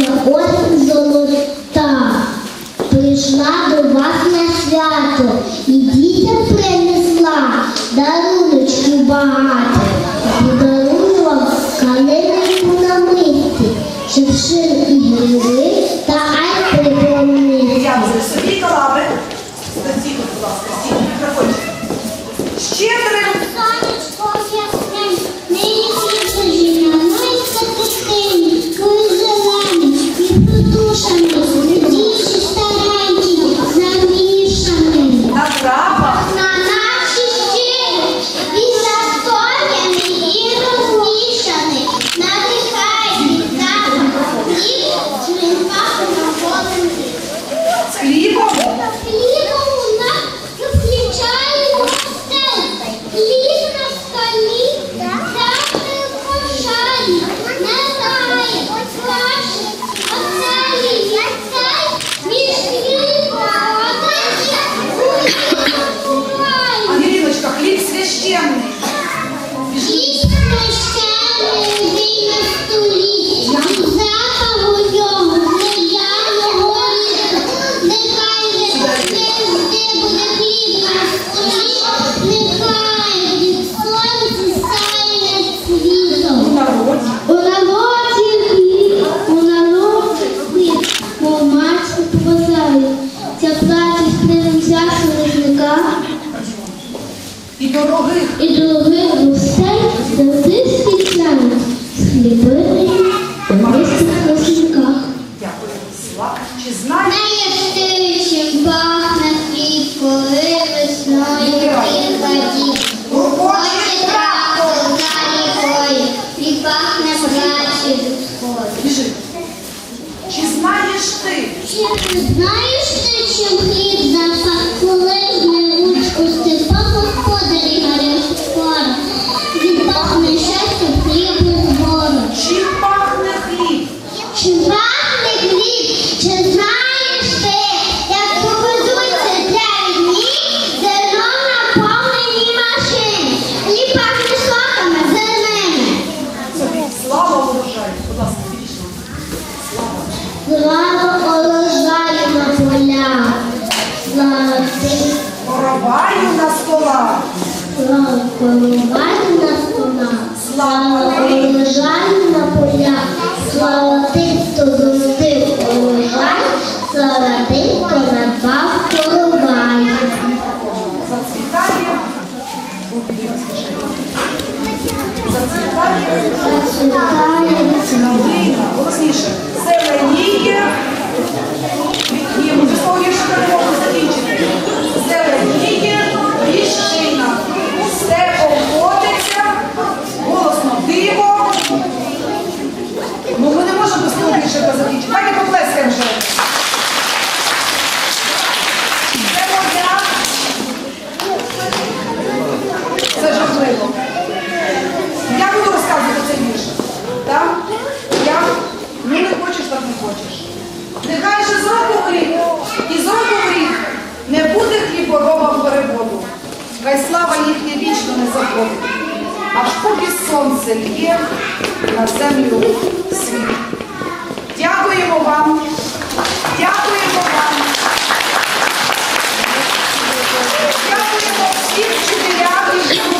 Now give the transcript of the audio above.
Ось золота прийшла до вас на свято і дітям принесла даруночки багато, подарунок калинку на мисті, шевшин і та ай припомни. Я собі калаби. Ще треба. пахне працю людською. Чи знаєш ти? Чи знаєш ти, чим хліб Слава полювань на стонах, славно полежань на полях, слава ти. аж поки сонце л'є на землю світ. Дякуємо вам, дякуємо вам, дякуємо всім вчителям.